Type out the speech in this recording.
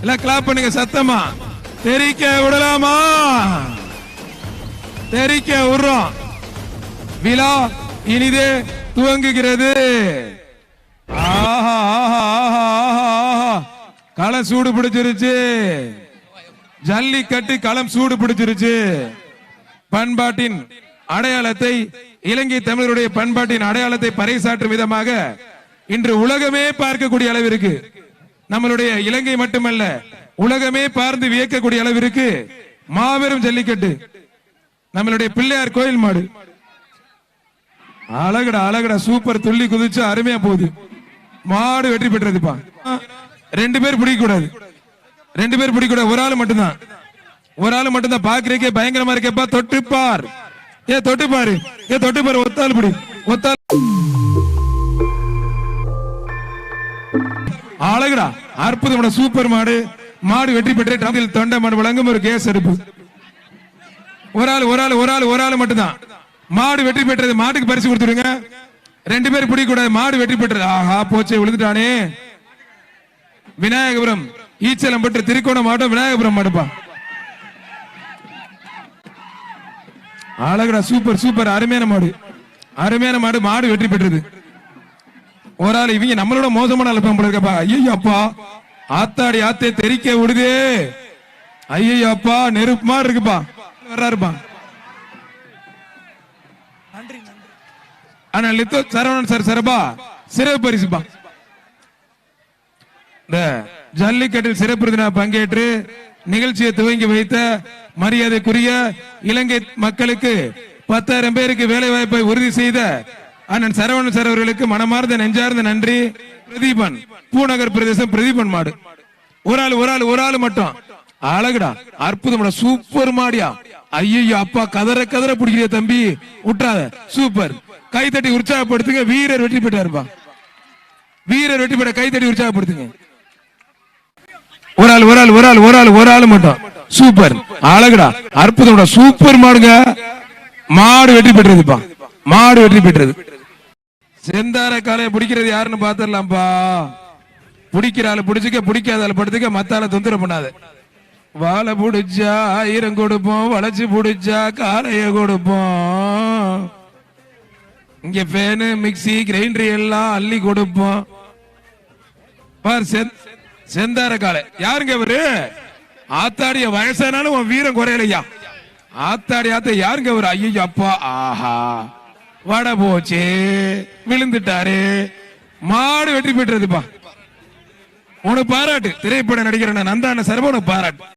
எல்லாம் கிளாப் பண்ணுங்க சத்தமா. தெரிக்க விடலாமா? தெரிக்க விடுறோம். விழா இனிதே துவங்குகிறது. ஆஹா ஆஹா ஆஹா ஆஹா ஆஹா. களம் சூடு பிடிச்சிருச்சு. ஜல்லிக்கட்டு களம் சூடு பிடிச்சிருச்சு. பண்பாட்டின் அடையாளத்தை இலங்கை தமிழருடைய பண்பாட்டின் அடையாளத்தை பறைசாற்றும் விதமாக இன்று உலகமே பார்க்கக்கூடிய அளவிற்கு நம்மளுடைய இலங்கை மட்டுமல்ல உலகமே பார்த்து வியக்கக்கூடிய அளவிற்கு மாபெரும் ஜல்லிக்கட்டு. நம்மளுடைய பிள்ளையார் கோயில் மாடு. அழகுடா அழகுடா சூப்பர் துள்ளி குதிச்சு அருமையா போகுது. மாடு வெற்றி பெற்றதுப்பா. ரெண்டு பேர் பிடிக்க கூடாது ரெண்டு பேர் பிடிக்க கூடாது ஒரு ஆள் மட்டும்தான். ஒரு ஆள் மட்டும்தான். பாக்குறக்கே பயங்கரமா இருக்கேப்பா. தொட்டுப்பார். ஏ தொட்டுப்பாரு. ஏ தொட்டுப்பாரு. ஒத்தாள் பிடி. ஒத்தாள் அழகுடா அற்புதமான சூப்பர் மாடு. மாடு வெற்றி பெற்று டம்பில் தொண்டை மாடு வழங்கும் ஒரு கேஸ் எடுப்பு ஒரு ஆள் ஒரு ஆள் ஒரு ஆள் ஒரு ஆள் மட்டும்தான். மாடு வெற்றி பெற்றது மாட்டுக்கு பரிசு கொடுத்துருங்க ரெண்டு பேரும் பிடிக்க கூடாது மாடு வெற்றி பெற்றது. ஆஹா போச்சே விழுந்துட்டானே. விநாயகபுரம் ஈச்சலம் பெற்று திருக்கோணம் மாவட்டம் விநாயகபுரம் மாடுப்பா. அழகுடா சூப்பர் சூப்பர் அருமையான மாடு. அருமையான மாடு மாடு வெற்றி பெற்றது. ஒரு ஆள் இவங்க நம்மளோட மோசமான அழுப்பம் போல இருக்கப்பா. ஐயோ அப்பா. ஆத்தாடி ஆத்தே தெரிக்க விடுதே. ஐயோ அப்பா நெருப்பு மாதிரி இருக்குப்பா. வர்றாருப்பா. ஆனா லித்தோ சரவணன் சார் சிறப்பா சிறப்பு பரிசுப்பா. இந்த ஜல்லிக்கட்டில் சிறப்பு விருந்தினர் பங்கேற்று நிகழ்ச்சியை துவங்கி வைத்த மரியாதைக்குரிய இலங்கை மக்களுக்கு பத்தாயிரம் பேருக்கு வேலை வாய்ப்பை உறுதி செய்த அண்ணன் சரவணன் சார் அவர்களுக்கு மனமார்ந்த நெஞ்சார்ந்த நன்றி. பிரதீபன் பூநகர் பிரதேசம் பிரதீபன் மாடு. ஒரு ஆள் ஒரு ஆள் ஒரு ஆள் மட்டும். அழகுடா அற்புதம் சூப்பர் மாடியா. ஐயோ அப்பா கதற கதற பிடிக்கிறிய தம்பி. விட்டுறாத சூப்பர் கைத்தட்டி உற்சாகப்படுத்துங்க வீரர் வெற்றி பெற்றாருப்பா. வீரர் வெற்றி பெற்ற கைத்தட்டி உற்சாகப்படுத்துங்க. ஒரு ஆள் ஒரு ஆள் ஒரு ஆள் ஒரு ஆள் ஒரு ஆள் மட்டும். சூப்பர் அழகுடா அற்புதம் சூப்பர் மாடுங்க. மாடு வெற்றி பெற்றதுப்பா மாடு வெற்றி பெற்றது. செந்தார காலையை பிடிக்கிறது யாருன்னு பாத்துடலாம்ப்பா. பிடிக்கிற ஆளு பிடிச்சிக்க பிடிக்காத ஆளு படுத்துக்க மத்த ஆளை தொந்தரவு பண்ணாத. வாழை பிடிச்சா ஆயிரம் கொடுப்போம் வளைச்சு பிடிச்சா காலைய கொடுப்போம். இங்க பேனு மிக்சி கிரைண்டர் எல்லாம் அள்ளி கொடுப்போம். பார் செந்- செந்தார காலை யாருங்க இவரு? ஆத்தாடிய வயசானாலும் உன் வீரம் குறையலையா? ஆத்தாடி ஆத்த யாருங்க இவரு? ஐயோ அப்பா ஆஹா. வடை போச்சு விழுந்துட்டாரு. மாடு வெற்றி பெற்றதுப்பா. உனக்கு பாராட்டு. திரைப்பட நடிகர் நந்தான சர்வ உனக்கு பாராட்டு.